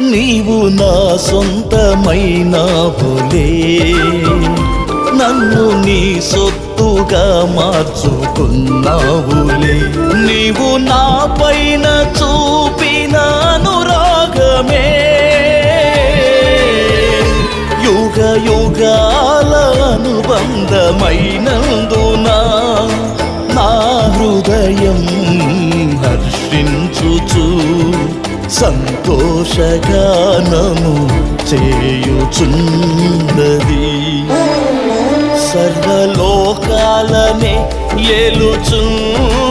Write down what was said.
నీవు నా సొంతమైన బులే. నన్ను నీ సొత్తుగా మార్చుకున్నావులే. నీవు నా పైన చూపిన అనురాగమే. యుగ యుగాల అనుబంధమైనందునా నా హృదయం హర్షించుచు సంతోషగానము చేయుచున్నది. సర్వలోకాలనే ఏలుచున్నరా